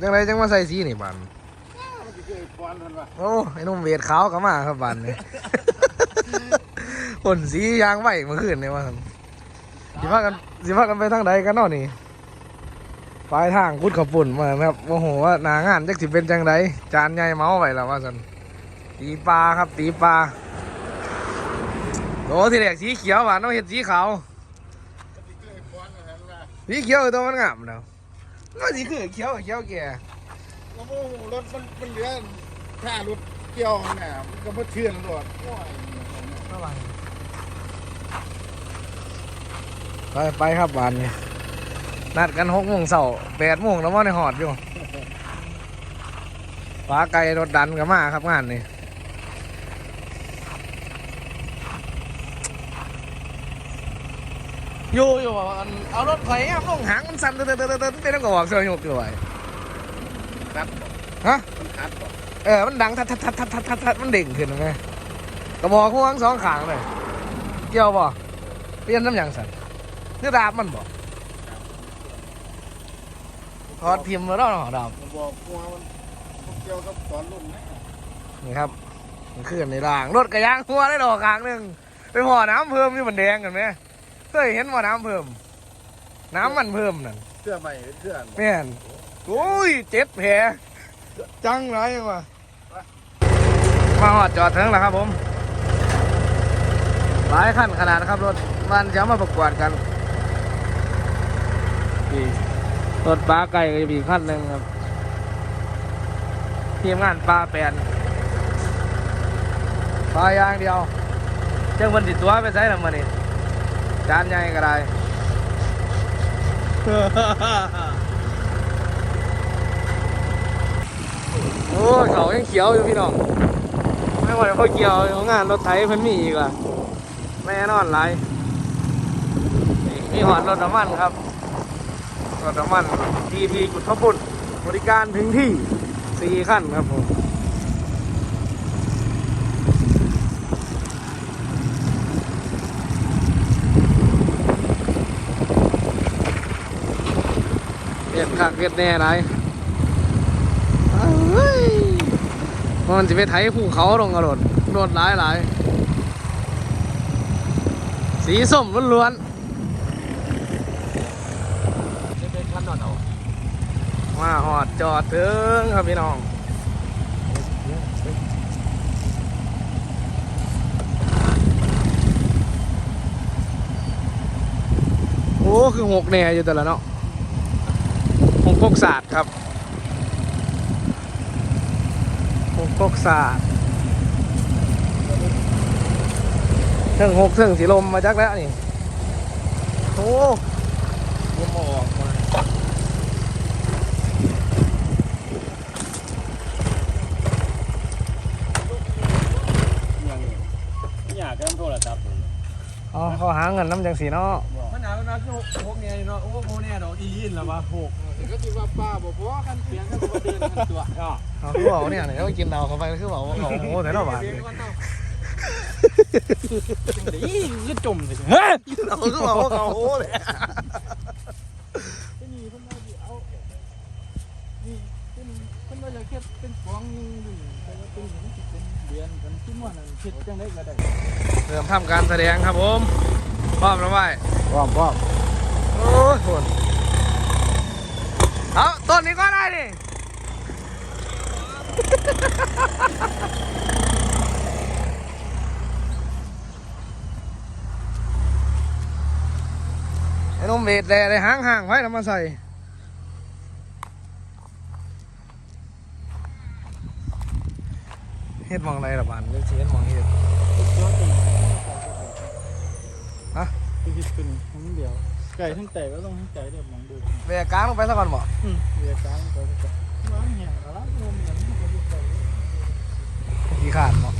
จังไรจังมาใส่สีนี่บันมันสิเคยปอนเพิ่นว่าโอ้ไอ้หนุ่มเวทขาวก็มาครับบันนี่ผลสียางไหวเมื่อคืนนี่ว่าซั่นสิพากันสิพากันไปทางใดกันเนาะนี่ปลายทางคุดขับปุ่นมาครับโอ้โหว่าหนางานจักสิเป็นจังไดจานใหญ่เมาไว้แล้วว่าสันตีปลาครับตีปลาโอ้ทีแรกสีเขียวหวานต้องเห็นสีขาวมันสิเคยปอนเพิ่นว่าสีเขียวตัวมันงามเนาะ ก็สีคือเขียวกับเขียวแก่โอ้โหรถมันมันเหลือถ้ารถเกี่ยวน่ะมันก็บ่เชื่อนรถโอ้ยไปไปครับบานนี้นัดกันหกโมงเสาร์แปดโมงแล้วว่าในหอดอยู่ฟ้าไกลรถดันกับมาครับงานนี่ อยู่อยู่อันเอารถไฟครับลงหางมันสั่นเดินเดินเดินเดินเป็นต้องกบอกเสือหยกอยู่ไว้คัดบ่ฮะมันคัดบ่เออมันดังทัดทัดทัดทัดทัดทัดทัดมันเด้งขึ้นไงกระบอกคู่ทั้งสองขางเลยเกี่ยวบ่เปลี่ยนน้ำหยังสั่นนี่ดาบมันบ่ถอดพิมพ์แล้วเนาะดาบมันบอกกลัวมันมันเกี่ยวกับตอนรุ่นนะนี่ครับมันขึ้นในรางรถกระยางหัวได้ดอกขางหนึ่งไปห่อน้ำเพิ่มนี่มันแดงกันไหม เคยเห็นว่าน้ำเพิ่ม น้ำมันเพิ่มนั่นเสื้อใหม่เป็นเสื้ออันบ่แม่นโอ้ยเจ็ดแผลจังไรยังวะมาหอดจอดถึงแล้วครับผมหลายขั้นขนาดนะครับรถมันจะมาประกวดกันนี่รถปลาไก่ก็จะมีอีกขั้นหนึ่งครับทีมงานปลาแปลนปลาอย่างเดียวเจ้าคนติดตัวไปใช้ทำมานี่ จานใหญ่ก็ได้ โอ้ยเขายังเขียวอยู่พี่น้อง ไม่ไหวเพราเกี่ยวของงานรถไถเพิ่นมีอีกล่ะแม่นอนไรนี่มีหอดรถน้ำมันครับ รถน้ำมันทีทีกุดทบุญบริการถึงที่สี่ขั้นครับผมเวียด คักเวียดแน่ไรเอ้ยมันจะไปไถภูเขาลงกระโดดโดดหลายหลายสีส้มล้วนๆจะเป็นคันนอนเอามาหอดจอดถึงครับพี่น้องโอ้ คือหกแน่อยู่แต่ละเนาะห กพกศาสตร์ครับหกพกศาสตร์เรื่องหกเรื่องสีลมมาจากแล้วนี่โอ้ลมออกมาอยางนี้อยากได้โทรศัพท์อ๋อเขาหาเงินน้ำจังสีเนาะมันหนาวนะคือหกเนี่ยเนาะโอ้โหเนี่ยดอกอีลินแล้ววะหก ก็ที่ว่าป้าบอกว่าคันเสียงก็บ่เดินคันตัวอะเขาคือบอกเนี่ยเขากินเราเขาไปคือบอกว่าเขาโอ้โหแต่ละบาทเลยเดี๋ยวอีก็จมเลยเฮ้ยเราคือบอกว่าเขาโอ้โหเลยที่นี่เพิ่นว่าสิเอานี่เพิ่นเพิ่นว่าจะเฮ็ดเป็นฟองนึงดิแต่ว่าเป็นหินสิเป็นเดือนกันคิดว่านั่นคิดจังได๋ก็ได้เริ่มทำการแสดงครับผมพร้อมแล้วไหมพร้อมพร้อมโอ้ยคน เอาต้นนี้ก็ได้ดิไอ้นมเวทแดเลยห่างห่างๆไว้แล้วมาใส่เฮ็ดหมองไรละบานเลือกสิเฮ็ดหมองเฮ็ดฮะคือคิดขึ้นทั้งเดียว ไก่ทั้งแต่ก็ต้องทั้งใจเดี๋ยวมองดูแวกกลางลงไปซะก่อนบ่อืมเรียกการก็จะร้านแห่งร้านรวมอย่างนี้ก็อยู่ไกลขี้ขาดบ่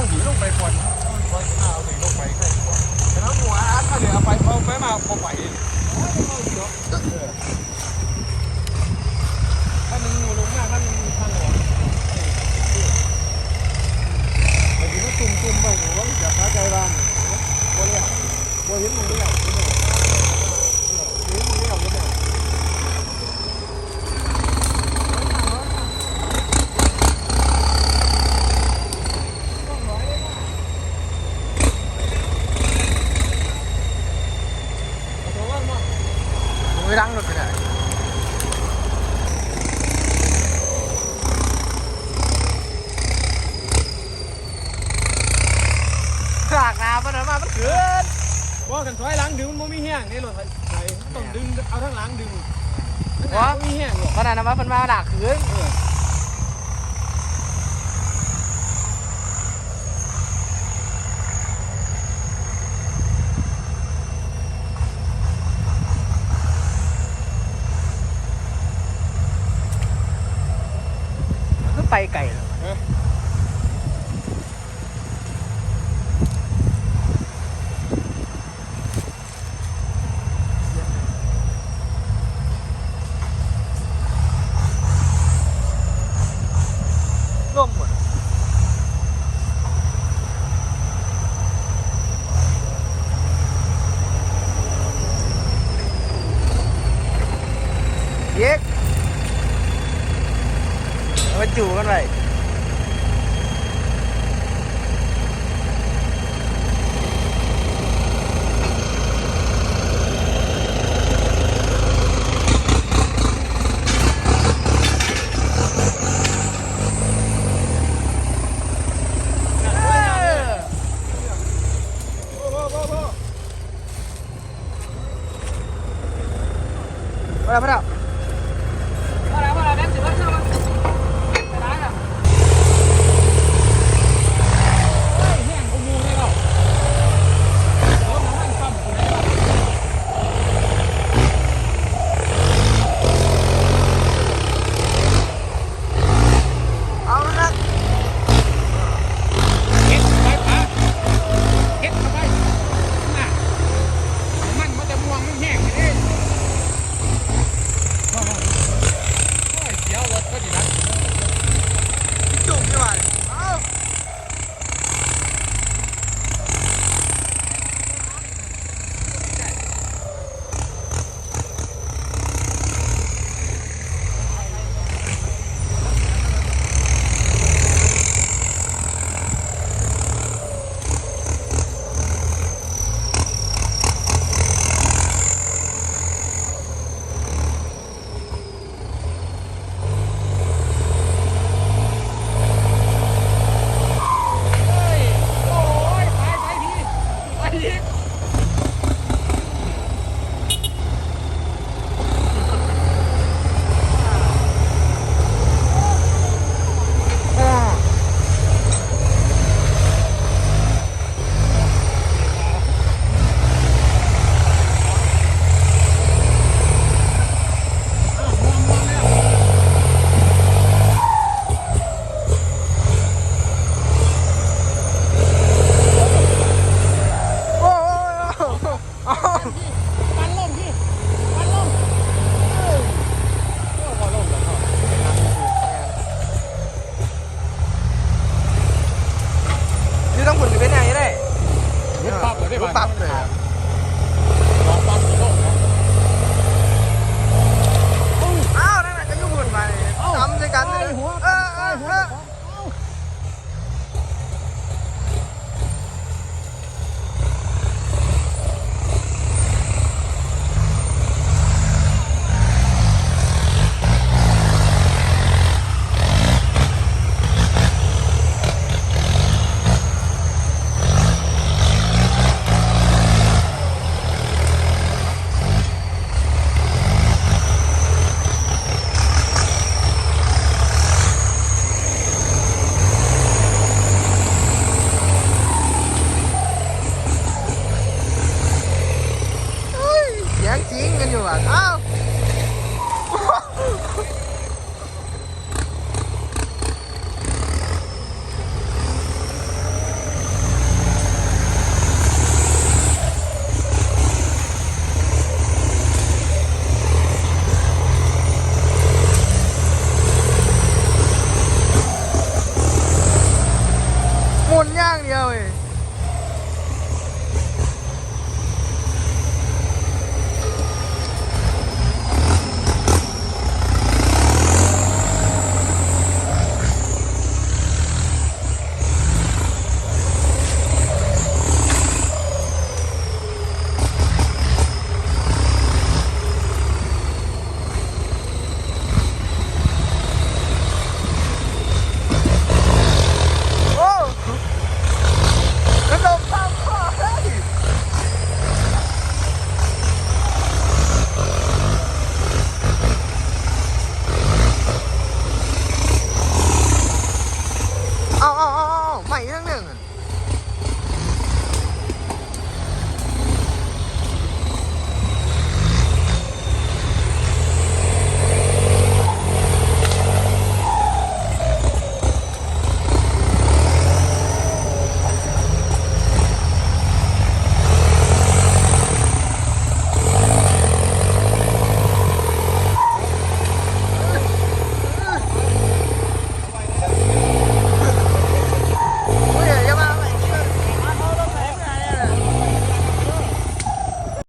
ถึงองหนีลงไปคนควันหน้าเอาถึงลงไปใกล้ตัวแล้วหัวอาร์ตถ้าเดี๋ยวเอาไปเอาไปมาพอไปถ้ามึงอยู่ลงหน้าถ้ามึงทางหลวงไอ้ที่มันตุ่มๆไปหัวจะพาใจบ้านหัวเลี้ยหัวเห็นมึงเลี้ยงเห็นมึง มึงไม่รังรถไปไหน ขากน้ำมันมามันเกินว่ากันถอยหลังดึงมันบ่มีแห้งนี่รถไถต้องดึงเอาทั้งหลังดึงวะบ่มีแห้งหรอขนาดนั้นว่ามันมาหนักขึ้นไปไกลแล้วร่ว Let's go.